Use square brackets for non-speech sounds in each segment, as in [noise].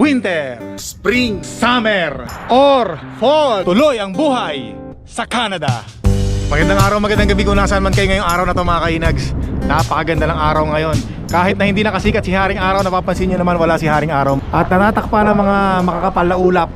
winter, spring, summer, or fall. Tuloy ang buhay sa Canada. Magandang araw, magandang gabi kung nasaan man kayo ngayong araw na to mga kainags. Napakaganda ng araw ngayon. Kahit na hindi nakasikat si Haring Araw, napapansin nyo naman wala si Haring Araw. At nanatakpa ng mga makakapal na ulap.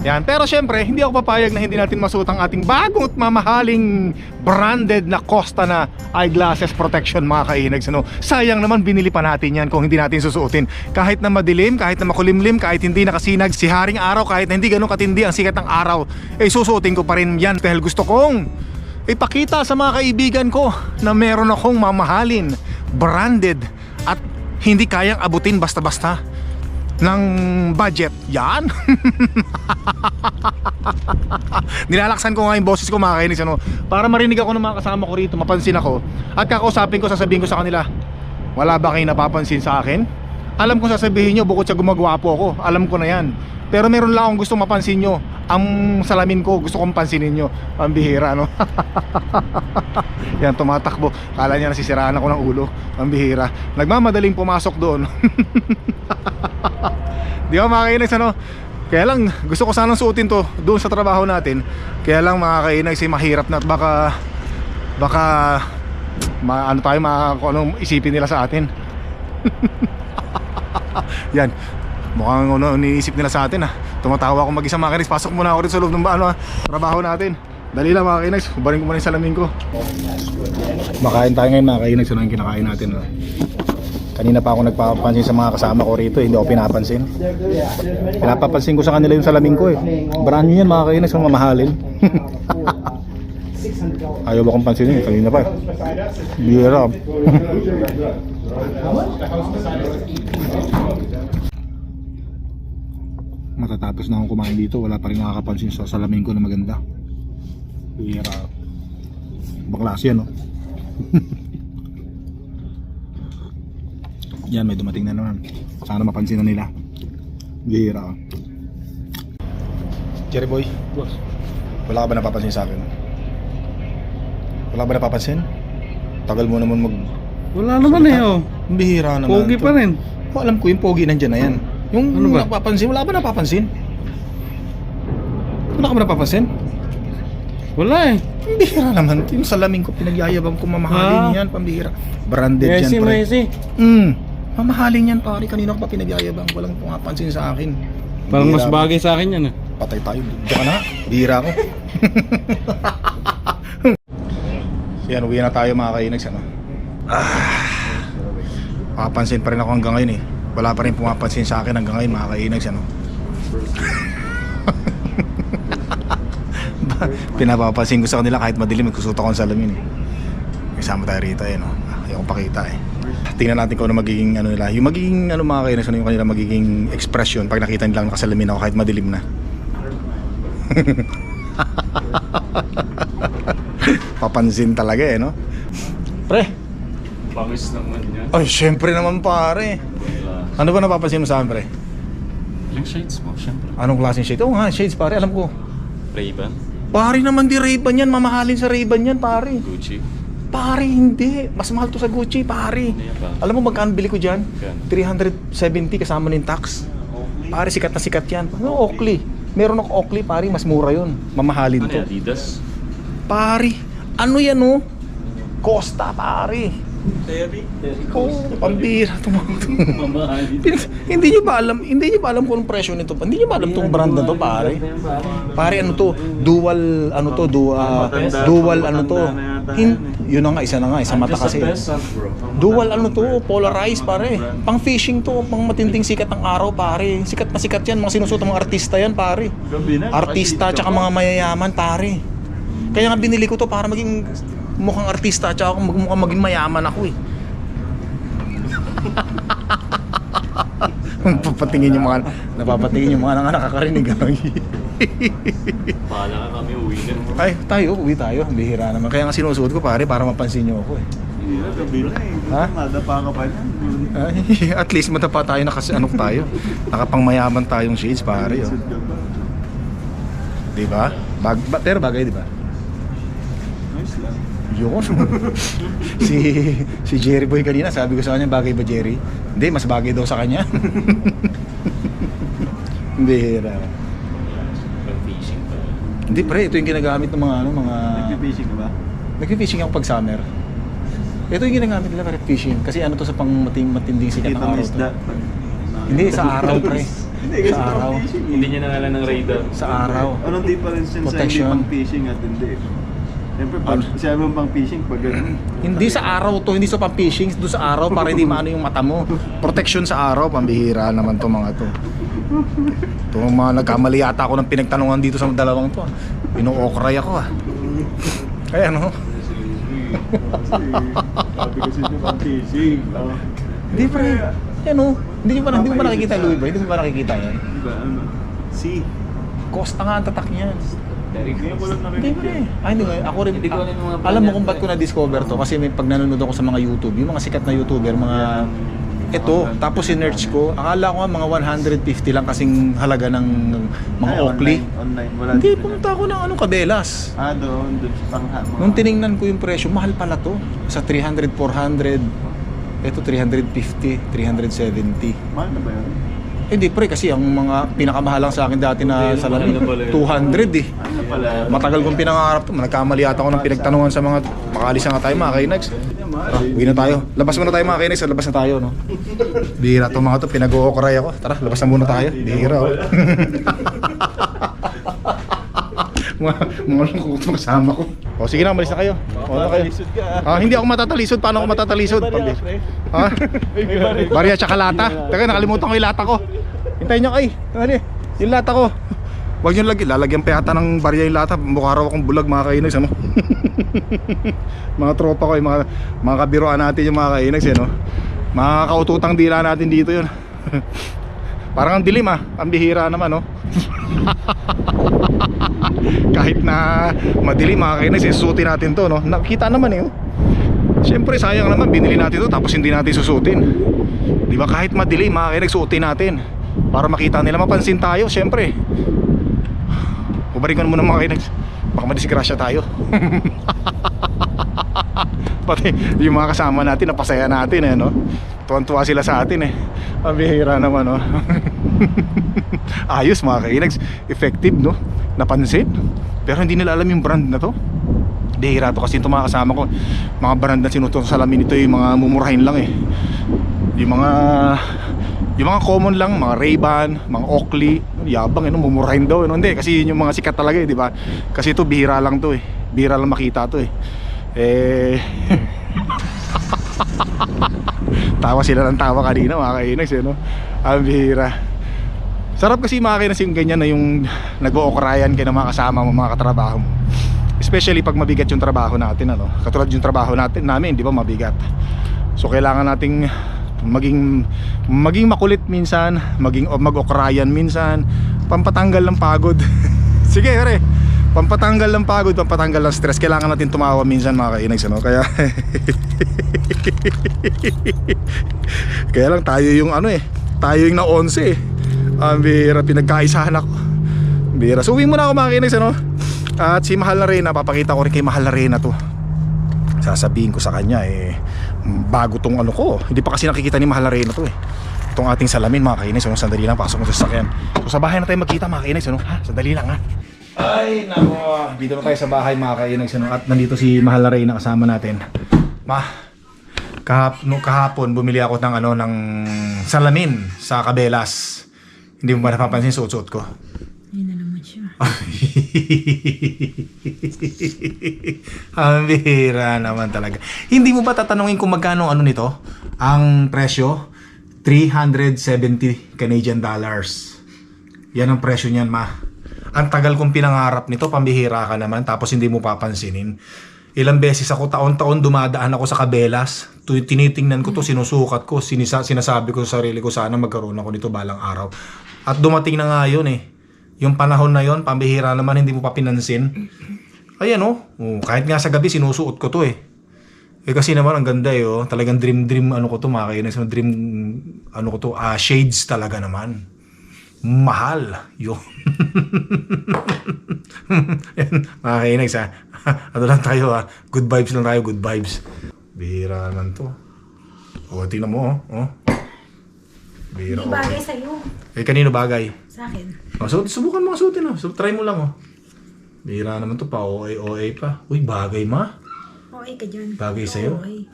Yan. Pero syempre, hindi ako papayag na hindi natin masuot ang ating bagong at mamahaling branded na Costa na eyeglasses protection mga kainags. Ano? Sayang naman binili pa natin yan kung hindi natin susuotin. Kahit na madilim, kahit na makulimlim, kahit hindi nakasinag si Haring Araw, kahit na hindi ganun katindi ang sikat ng araw, eh susuotin ko pa rin yan dahil gusto kong ipakita sa mga kaibigan ko na meron akong mamahalin, branded at hindi kayang abutin basta-basta ng budget. Yan. [laughs] Nilalaksan ko nga yung boses ko mga kainis ano, para marinig ako ng mga kasama ko rito, mapansin ako at kakausapin ko, sasabihin ko sa kanila wala ba kayo napapansin sa akin? Alam ko sasabihin nyo bukod sa gumagwapo ako, alam ko na yan. Pero meron lang akong gusto mapansin nyo. Ang salamin ko gusto kong pansinin nyo. Pambihira no? [laughs] Yan tumatakbo. Kala niya nasisiraan ako ng ulo. Pambihira. Nagmamadaling pumasok doon. [laughs] Di ba mga kainags ano? Kaya lang gusto ko sanang suotin to doon sa trabaho natin. Kaya lang mga kainags mahirap na at baka baka ma, ano tayo ma, anong isipin nila sa atin. [laughs] [laughs] Yan. Mukhang ano, iniisip nila sa atin ah. Tumatawa ako mag-isa mga. Pasok muna ako rin sa loob ng ano, ah, trabaho natin. Dali lang mga kainags. Barin ko muna yung salamin ko. Makain tayo ngayon mga kainags. Ano yung kinakain natin? No? Kanina pa ako nagpapansin sa mga kasama ko rito, hindi ako pinapansin. Pinapapansin ko sa kanila yung salamin ko eh. Brand new yan mga kung mamahalin. [laughs] Ayaw ba kong pansinin, kanina pa eh. Bira. Matatapos na akong kumain dito, wala pa rin nakakapansin sa salamin ko na maganda. Bira. Baklas yan no? [laughs] Yan, may dumating na naman. Sana mapansin na nila. Bihira ka. Jerry boy, Boss. wala ka ba napapansin sa akin? Wala ba napapansin? Tagal mo naman mag... Wala naman eh, oh. Ang Bihira naman. Pogi to. pa rin. Oh, alam ko yung pogi nandyan na yan. Yung Ano ba? napapansin, wala ba napapansin? Wala ka ba napapansin? Wala eh. Ang bihira naman. Yung salamin ko, pinagyayabang ko mamahalin Ah. yan, pambihira. Branded Messi, yan, pre. Messi. Mm. Mamahalin yan, pare. Kanina ko pa pinagyayabang. Walang pumapansin sa akin. Parang mas Bihira. bagay sa akin yan ah. Patay tayo. Diyan ka na. Bihira ko. [laughs] yan, uwi na tayo mga kainags. Ano? Ah, papansin pa rin ako hanggang ngayon eh. Wala pa rin pumapansin sa akin hanggang ngayon mga kainags. Ano? [laughs] Pinapapansin ko sa kanila kahit madilim, magkusuot ako ng salamin eh. Kasama tayo rito eh. No? Ayoko pakita eh. Tingnan natin kung ano magiging ano nila. Yung magiging ano mga kainags, ano yung kanila magiging expression pag nakita nilang nakasalamin ako kahit madilim na. [laughs] Papansin talaga eh, no? Pre, Pangis naman yan. ay syempre naman pare. Ano ba napapansin mo sa akin, pre? Yung shades mo, syempre. Anong klaseng shade? Oo nga, shades pare, alam ko. Ray-Ban, Pare naman di Ray-Ban yan, mamahalin sa Ray-Ban yan, pare. Gucci. Pare, hindi. Mas mahal to sa Gucci, pare. Ano yan? Alam mo magkano bili ko dyan? Magkano? 370 kasama ng tax. Pare, sikat na sikat yan. Ano, Oakley? Meron ako Oakley, pare, mas mura yun. Mamahalin Ano to. yan, Adidas? Pare, ano yan oh? Costa, pare. Terry. Oh, pambira to mga to. Mamahalin. Pin- hindi nyo ba alam, hindi nyo ba alam kung anong presyo nito? Hindi nyo ba alam tong brand na to, pare? Pare, ano to? Dual, ano to? Dual, dual, ano to? Hin, yun na nga, isa na nga, isa mata kasi. Dual, ano to? Polarized, pare. Pang fishing to, pang matinding sikat ng araw, pare. Sikat na sikat yan, mga sinusuot ng mga artista yan, pare. Artista, tsaka mga mayayaman, pare. Kaya nga binili ko to para maging mukhang artista, ako mag- mukhang maging mayaman ako eh. Papatingin yung mga napapatingin yung mga nang nakakarinig. Pahala ka kami uwi na. Ay, tayo, uwi tayo. Bihira naman. Kaya nga sinusuot ko pare para mapansin niyo ako eh. Hindi na, gabi na eh. Ha? Madapa ka pa niyan. Ay, [laughs] at least matapa tayo na kasi ano tayo. Nakapangmayaman tayong shades pare. Oh. Di ba? Bag, ba, pero bagay, di ba? Yun. [laughs] si si Jerry Boy kanina, sabi ko sa kanya, bagay ba Jerry? Hindi, mas bagay daw sa kanya. [laughs] Pag-fishing pa. Hindi pre, ito yung ginagamit ng mga ano, mga... Nag-fishing ka ba? Nag-fishing ako pag summer. Ito yung ginagamit nila para fishing. Kasi ano to sa pang mating, matinding sikat ng araw to. isda. Hindi, sa araw pre. [laughs] Hindi, kasi Sa araw. pang-fishing. Hindi niya nangalan ng radar. Sa araw. Anong difference yun sa hindi Protection. pang-fishing at hindi? Siyempre, pag Ano? siya mo pang-fishing, pag ganun. [clears throat] Hindi sa araw to, hindi sa pang-fishing, doon sa araw para hindi maano yung mata mo. Protection sa araw, pambihira naman to mga to. Ito mga nagkamali yata ako ng pinagtanungan dito sa dalawang to. ah. Ino-okray ako ah. Kaya ano? Sabi kasi siya pang-fishing. Oh. Hindi pa rin. Yan oh. Hindi mo ba, hindi mo ba nakikita yung Louis? Hindi mo ba nakikita yan? Diba, ano? Si. Costa nga ang tatak niyan. Ngayon ko lang Hindi narinig pa rin. yan. Ay, hindi ko. Ako rin. Hindi ko alam yung mga alam mo kung ba't ko pre. na-discover to? Kasi may pag nanonood ako sa mga YouTube, yung mga sikat na YouTuber, mga... Ito, tapos sinerch ko, akala ko nga mga 150 lang kasing halaga ng mga Ay, Oakley. Online, online. Wala Hindi, din. pumunta ako ng anong kabelas. Ah, doon. Doon sa pang Nung tiningnan ko yung presyo, mahal pala to. Sa 300, 400. Ito 350, 370. Mahal na ba yun? Eh di pre, kasi ang mga pinakamahal lang sa akin dati na Hindi, salamin, mahal na pala yun. 200 eh. Matagal kong pinangarap to. Nagkamali ata ako ng pinagtanungan sa mga makalis na nga tayo mga. Hindi, mahal Tara, eh. uwi na tayo. Labas muna tayo mga kainags. Labas na tayo, no? Bihira to mga to. Pinag-ookray ako. Tara, labas na muna tayo. Bihira, oh. [laughs] mga mga mga kasama ko. O sige na, malis na kayo. O na kayo. Ah, hindi ako matatalisod. Paano ako matatalisod? Pabis. Ha? Barya tsaka lata. Teka, nakalimutan ko yung lata ko. Hintayin nyo kay. Dali. Yung lata ko. Huwag nyo lagi. Lalagyan pa yata ng barya yung lata. Mukha raw akong bulag mga kainags. Ano? [laughs] mga tropa ko. Mga, mga kabiroan natin yung mga kainags. Ano? Mga kaututang dila natin dito yun. [laughs] Parang ang dilim ah. Ang bihira naman no. [laughs] Kahit na madilim mga kainags. Susutin natin to no. Nakita naman eh. Oh. Siyempre sayang naman binili natin to tapos hindi natin susutin. Di ba kahit madilim mga kainags suotin natin para makita nila mapansin tayo ko na muna mga kainags. Baka madisgrasya tayo. [laughs] Pati yung mga kasama natin napasaya natin eh no. Tuwan-tuwa sila sa atin eh. Ang bihira naman no. [laughs] Ayos mga kainags. Effective no. Napansin. Pero hindi nila alam yung brand na to. Bihira to kasi itong mga kasama ko Mga brand na sinuto sa salamin ito yung mga mumurahin lang eh Yung mga Yung mga common lang, mga Ray-Ban, mga Oakley Yabang no? mumurahin daw no? Hindi, kasi yun yung mga sikat talaga eh, di ba? Kasi ito bihira lang to eh Bihira lang makita to eh Eh [laughs] Tawa sila ng tawa kanina mga kainags eh, no? Ang bihira Sarap kasi mga kainas yung ganyan na yung nag-ookrayan kayo ng mga kasama mo, mga katrabaho mo Especially pag mabigat yung trabaho natin ano. Katulad yung trabaho natin namin, 'di ba, mabigat. So kailangan nating maging maging makulit minsan, maging mag-okrayan minsan, pampatanggal ng pagod. [laughs] Sige, pare. Pampatanggal ng pagod, pampatanggal ng stress. Kailangan natin tumawa minsan mga kainags ano. Kaya [laughs] Kaya lang tayo yung ano eh. Tayo yung na 11 eh. Ang bira pinagkaisahan ako. Bira. So uwi muna ako mga kainags ano. At si Mahal na Reyna, papakita ko rin kay Mahal na Reyna to. Sasabihin ko sa kanya eh bago tong ano ko. Hindi pa kasi nakikita ni Mahal na Reyna to eh. Itong ating salamin mga kainis, ano, sandali lang pasok mo sa sasakyan. So sa bahay na tayo magkita mga kainis, ano? Ha? Sandali lang ha. Ay, nako. Dito na tayo sa bahay mga kainis, ano? At nandito si Mahal na Reyna kasama natin. Ma, kahap, no, kahapon bumili ako ng ano ng salamin sa Kabelas. Hindi mo ba napapansin suot-suot ko? Ayun na naman siya. [laughs] Ang bihira naman talaga. Hindi mo ba tatanungin kung magkano ano nito? Ang presyo? 370 Canadian dollars. Yan ang presyo niyan, ma. Ang tagal kong pinangarap nito, pambihira ka naman, tapos hindi mo papansinin. Ilang beses ako, taon-taon dumadaan ako sa kabelas. Tinitingnan ko to, sinusukat ko, sinisa, sinasabi ko sa sarili ko, sana magkaroon ako nito balang araw. At dumating na nga yun eh. Yung panahon na yon pambihira naman, hindi mo pa pinansin. Ayan oh, oh kahit nga sa gabi sinusuot ko to eh. Eh kasi naman ang ganda eh oh. Talagang dream dream ano ko to mga kainis. Dream ano ko to, ah shades talaga naman. Mahal. Yun. [laughs] Yan, mga kainis [laughs] ha. ano lang tayo ha. Good vibes lang tayo, good vibes. Bihira naman to. O, tingnan mo oh. oh. Bihira Hindi oh. bagay sa'yo. Eh kanino bagay? Sa Sa akin. Oh, so, subukan mo suotin oh. So, try mo lang oh. Bihira naman to pa. OA, OA pa. Uy, bagay ma. Okay ka dyan. Bagay sa'yo? Okay.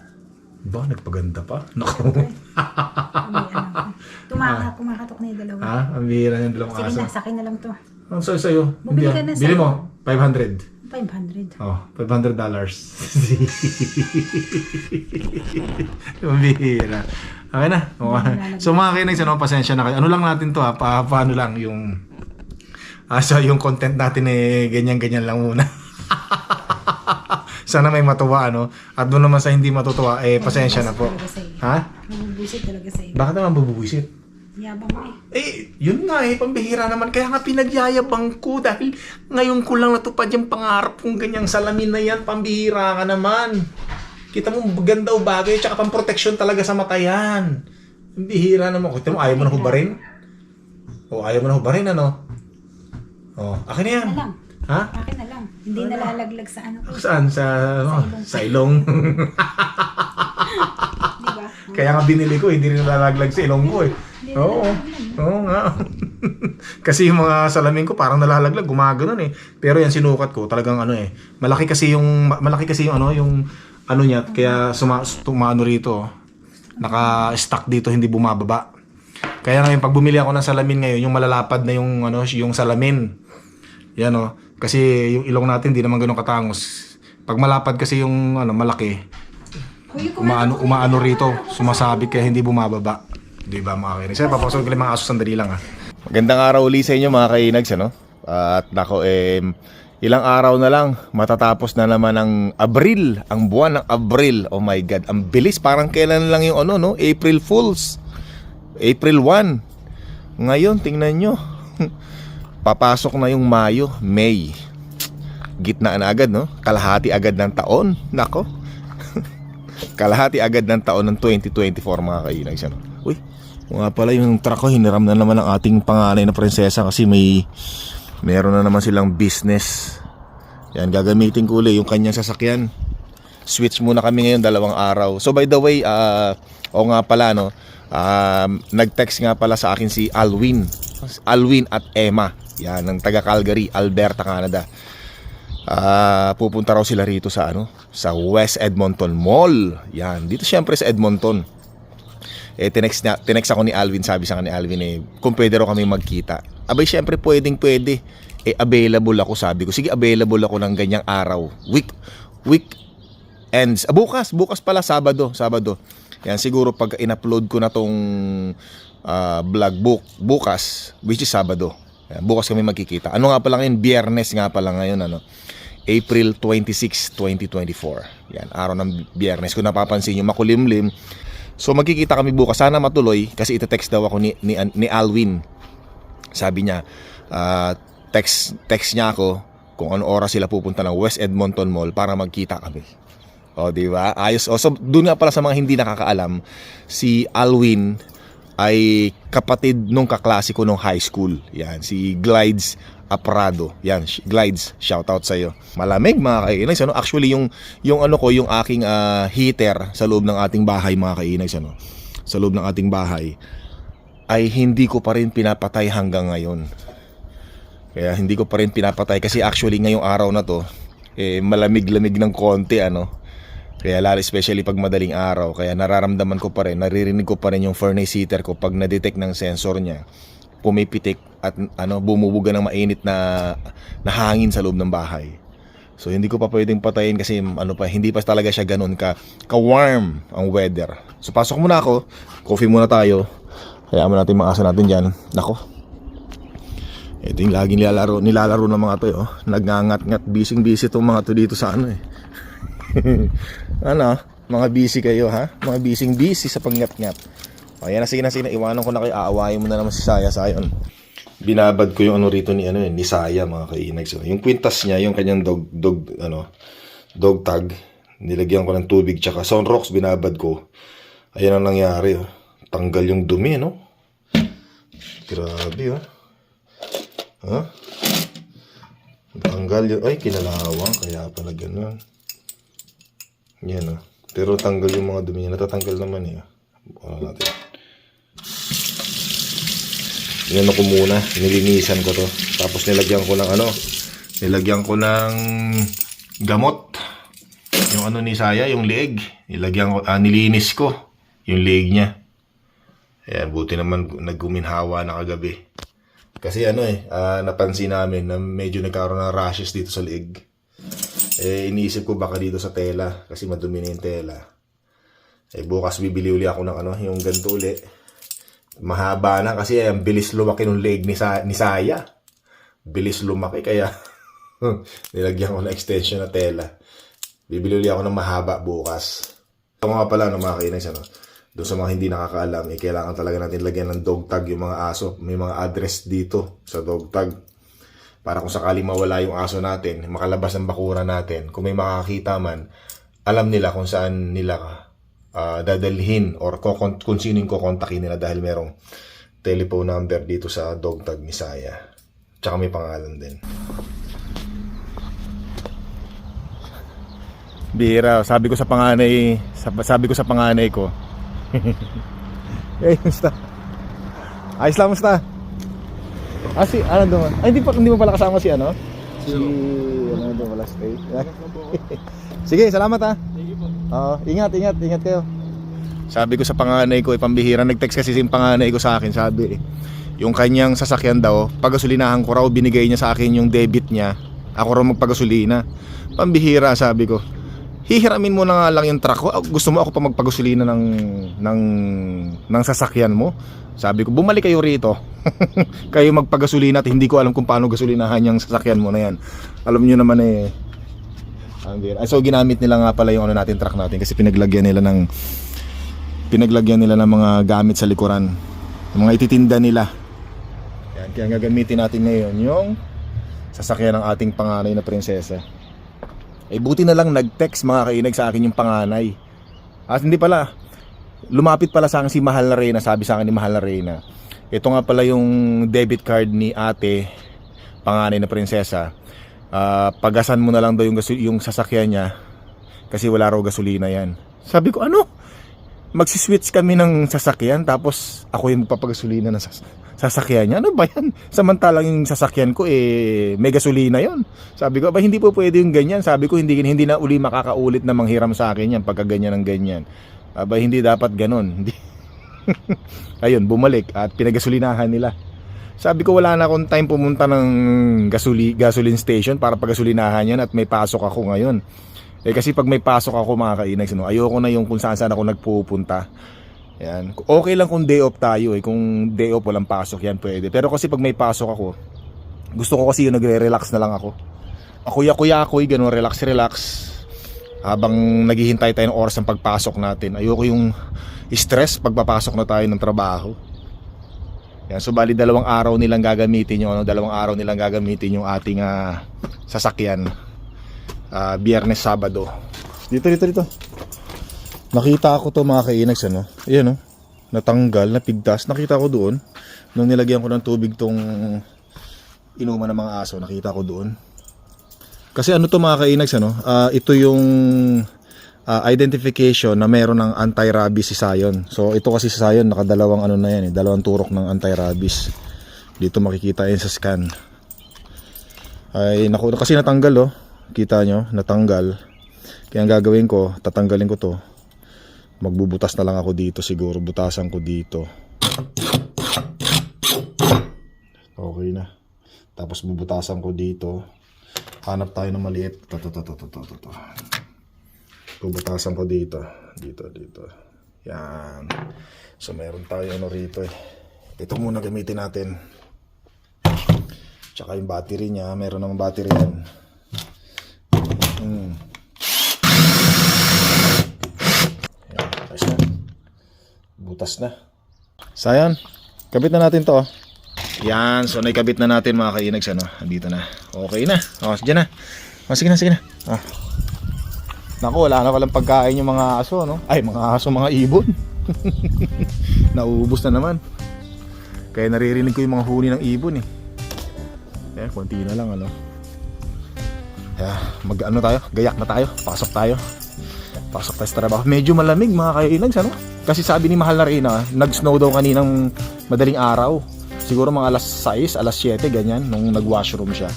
Ba, nagpaganda pa. Naku. [laughs] Tumaka, kumakatok na yung dalawa. ha? Ang bihira ng dalawang Sige aso. na, sa akin na lang to. Ang sa'yo sa'yo. Bumili Hindi, ka ah. na Bili sa'yo. mo. 500. 500. Oh, 500 dollars. [laughs] Ang bihira. Okay na. Okay. So mga kainis, ano, pasensya na kayo. Ano lang natin to ha, pa, paano lang yung asa yung content natin eh ganyan-ganyan lang muna. [laughs] Sana may matuwa ano. At doon naman sa hindi matutuwa eh pasensya na po. Ha? Mabubusit talaga sa'yo. Bakit naman bubuwisit? Yabang mo eh. Eh, yun nga eh, pambihira naman. Kaya nga pinagyayabang ko dahil ngayon ko lang natupad yung pangarap kong ganyang salamin na yan. Pambihira ka naman. Kita mo, ganda o bagay, tsaka pang protection talaga sa mata yan. Pambihira naman. Kita mo, ayaw mo na hubarin? O, ayaw mo na hubarin, ano? O, akin na yan. Na lang. Ha? Akin na lang. Hindi nalalaglag sa ano ko. Saan? Sa, ano? Sa ilong. [laughs] [laughs] Di ba? Kaya nga binili ko, hindi rin nalalaglag sa ilong ko eh. Oo. Oo nga. [laughs] kasi yung mga salamin ko parang nalalaglag, gumaganon eh. Pero yan sinukat ko, talagang ano eh. Malaki kasi yung ma- malaki kasi yung ano, yung ano niya, kaya suma, tumano rito. Naka-stuck dito, hindi bumababa. Kaya ngayon pag bumili ako ng salamin ngayon, yung malalapad na yung ano, yung salamin. Yan oh. Kasi yung ilong natin hindi naman ganoon katangos. Pag malapad kasi yung ano, malaki, umaano, umaano rito, sumasabit kaya hindi bumababa. Di ba mga kainis? Sir, papasok ko lang mga aso sandali lang ha. Magandang araw uli sa inyo mga kainags, ano? At nako, eh, ilang araw na lang, matatapos na naman ang Abril, ang buwan ng Abril. Oh my God, ang bilis, parang kailan lang yung ano, no? April Fools. April 1. Ngayon, tingnan nyo. [laughs] Papasok na yung Mayo, May. Gitna na agad, no? Kalahati agad ng taon. Nako. [laughs] Kalahati agad ng taon ng 2024 mga kainags. Ano? Uy, nga pala yung truck ko, hiniram na naman ang ating panganay na prinsesa kasi may meron na naman silang business. Yan, gagamitin ko ulit yung kanyang sasakyan. Switch muna kami ngayon dalawang araw. So by the way, ah o nga pala no, um, nag-text nga pala sa akin si Alwin. Alwin at Emma. Yan, ng taga Calgary, Alberta, Canada. Ah, pupunta raw sila rito sa ano, sa West Edmonton Mall. Yan, dito syempre sa Edmonton. Eh tinext na tinext ako ni Alvin, sabi sa kanya ni Alvin eh, kung pwede raw kami magkita. Abay syempre pwedeng pwede. Eh available ako sabi ko. Sige, available ako ng ganyang araw. Week week ends. Ah, bukas, bukas pala Sabado, Sabado. Yan siguro pag in-upload ko na tong ah, vlog book bukas, which is Sabado. Yan, bukas kami magkikita. Ano nga pala ngayon? Biyernes nga pala ngayon ano. April 26, 2024. Yan, araw ng biyernes. Kung napapansin nyo, makulimlim. So magkikita kami bukas. Sana matuloy kasi ite-text daw ako ni, ni, ni Alwin. Sabi niya, ah, text, text niya ako kung ano oras sila pupunta ng West Edmonton Mall para magkita kami. O, di ba? Ayos. O, so, doon nga pala sa mga hindi nakakaalam, si Alwin ay kapatid nung kaklase ko nung high school. Yan, si Glides Aprado. Yan, Glides, shout out sa iyo. Malamig mga kainags, ano? Actually yung yung ano ko, yung aking ah, heater sa loob ng ating bahay mga kainags, ano? Sa loob ng ating bahay ay hindi ko pa rin pinapatay hanggang ngayon. Kaya hindi ko pa rin pinapatay kasi actually ngayong araw na to eh malamig-lamig ng konti ano. Kaya lalo especially pag madaling araw, kaya nararamdaman ko pa rin, naririnig ko pa rin yung furnace heater ko pag na-detect ng sensor niya pumipitik at ano bumubuga ng mainit na na hangin sa loob ng bahay. So hindi ko pa pwedeng patayin kasi ano pa hindi pa talaga siya ganun ka ka-warm ang weather. So pasok muna ako, coffee muna tayo. Hayaan mo natin mga aso natin diyan. Nako. Ito yung laging nilalaro, nilalaro ng mga to, eh, oh. Nagngangat-ngat, busy-busy tong mga to dito sa ano eh. [laughs] ano, mga busy kayo ha? Mga busy-busy sa pangngat-ngat. O yan na, sige na, sige na, iwanan ko na kayo, aawayin mo na naman si Saya Sayon. Binabad ko yung ano rito ni ano eh, ni Saya mga kainag. So, yung kwintas niya, yung kanyang dog, dog, ano, dog tag, nilagyan ko ng tubig tsaka sunrocks, binabad ko. Ayan ang nangyari, oh. Tanggal yung dumi, no? Grabe, oh. Ha? Tanggal yun. Ay, kinalawang. Kaya pala ganun. Yan ah. Pero tanggal yung mga dumi niya. Natatanggal naman eh. Ano natin. Inano ko muna, nilinisan ko to. Tapos nilagyan ko ng ano, nilagyan ko ng gamot. Yung ano ni Saya, yung leeg. Nilagyan ko, ah, nilinis ko yung leeg niya. Ayan, buti naman nagguminhawa na kagabi. Kasi ano eh, ah, napansin namin na medyo nagkaroon ng rashes dito sa leeg. Eh, iniisip ko baka dito sa tela kasi madumi na yung tela. Eh, bukas bibili uli ako ng ano, yung ganito uli. Mahaba na kasi ang bilis lumaki ng leg ni, Sa- ni Saya. Bilis lumaki kaya [laughs] nilagyan ko ng extension na tela. Bibili uli ako ng mahaba bukas. Ito nga pala no, mga kainis, ano, doon sa mga hindi nakakaalam, eh, kailangan talaga natin lagyan ng dog tag yung mga aso. May mga address dito sa dog tag. Para kung sakaling mawala yung aso natin, makalabas ng bakura natin, kung may makakita man, alam nila kung saan nila ah, dadalhin or kung sino yung kukontakin nila dahil merong telephone number dito sa dog tag ni Saya. Tsaka may pangalan din. Bira, sabi ko sa panganay, sab- sabi ko sa panganay ko. [laughs] eh, musta? Ayos lang, musta? Ah, si, ano doon? Ay, hindi, pa, hindi mo pala kasama si ano? Si, ano doon pala, stay. Sige, salamat ha. Oo, ingat, ingat, ingat kayo. Sabi ko sa panganay ko, eh, pambihira, nag-text kasi yung panganay ko sa akin, sabi eh, yung kanyang sasakyan daw, pagasolinahan ko raw, binigay niya sa akin yung debit niya. Ako raw magpagasolina. Pambihira, sabi ko. Hihiramin mo na nga lang yung truck ko. Ah, Gusto mo ako pa magpagasolina ng, ng, ng sasakyan mo? Sabi ko, bumalik kayo rito. [laughs] kayo magpagasolina at hindi ko alam kung paano gasolinahan yung sasakyan mo na yan. Alam nyo naman eh, ang bira. So ginamit nila nga pala yung ano natin truck natin kasi pinaglagyan nila ng pinaglagyan nila ng mga gamit sa likuran. Yung mga ititinda nila. Yan, kaya gagamitin natin ngayon yung sasakyan ng ating panganay na prinsesa. Eh buti na lang nag-text mga kainag sa akin yung panganay. At hindi pala, lumapit pala sa akin si Mahal na Reyna, sabi sa akin ni Mahal na Reyna. Ito nga pala yung debit card ni ate, panganay na prinsesa. Ah, pagasan mo na lang daw yung, yung sasakyan niya kasi wala raw gasolina yan. Sabi ko, ano? Magsiswitch kami ng sasakyan tapos ako yung magpapagasolina ng sas- sasakyan niya. Ano ba yan? Samantalang yung sasakyan ko eh may gasolina yon. Sabi ko, ba hindi po pwede yung ganyan. Sabi ko, hindi, hindi na uli makakaulit na manghiram sa akin yan pagka ganyan ng ganyan. Aba, hindi dapat. [laughs] Hindi. Ayun, bumalik at pinagasolinahan nila. Sabi ko wala na akong time pumunta ng gasoli, gasoline station para pagasolinahan yan at may pasok ako ngayon. Eh kasi pag may pasok ako mga kainags, no, ayoko na yung kung saan saan ako nagpupunta. Yan. Okay lang kung day off tayo eh. Kung day off walang pasok yan pwede. Pero kasi pag may pasok ako, gusto ko kasi yung nagre-relax na lang ako. Akuya-kuya ako, ganun, relax-relax. Habang naghihintay tayo ng oras ng pagpasok natin. Ayoko yung stress pagpapasok na tayo ng trabaho. Yan, so bali dalawang araw nilang gagamitin yung ano, dalawang araw nilang gagamitin yung ating ah, sasakyan. Ah, Biyernes, Sabado. Dito, dito, dito. Nakita ko to mga kainags ano. Ayan oh. Natanggal, napigtas. Nakita ko doon. Nung nilagyan ko ng tubig tong inuman ng mga aso, nakita ko doon. Kasi ano to mga kainags ano, ah, ito yung ah, identification na meron ng anti-rabies si Sayon. So ito kasi si Sayon nakadalawang ano na yan eh, dalawang turok ng anti-rabies. Dito makikita yan sa scan. Ay naku, kasi natanggal oh. Kita nyo, natanggal. Kaya ang gagawin ko, tatanggalin ko to. Magbubutas na lang ako dito siguro. Butasan ko dito. Okay na. Tapos bubutasan ko dito. Hanap tayo ng maliit. Ito, ito, ito, ito. Bubutasan ko dito. Dito, dito. Yan. So meron tayo ano rito eh. Ito muna gamitin natin. Tsaka yung battery niya. Meron namang battery yan. Hmm. Yan, ayos na. Butas na. Sayan, kabit na natin to. oh. Yan, so naikabit na natin mga kainags ano. Andito na. Okay na. O, dyan na. O, sige na, sige na. Ah. Naku, wala na palang pagkain yung mga aso, no? Ay, mga aso, mga ibon. [laughs] Nauubos na naman. Kaya naririnig ko yung mga huni ng ibon, eh. Eh, konti na lang, ano. Kaya, mag ano tayo, gayak na tayo, pasok tayo. Pasok tayo sa trabaho. Medyo malamig mga kainags, ano? Kasi sabi ni Mahal na Rina, nag-snow daw kaninang madaling araw. siguro mga alas 6, alas 7, ganyan, nung nag-washroom siya.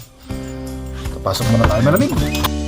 Papasok muna tayo malamig.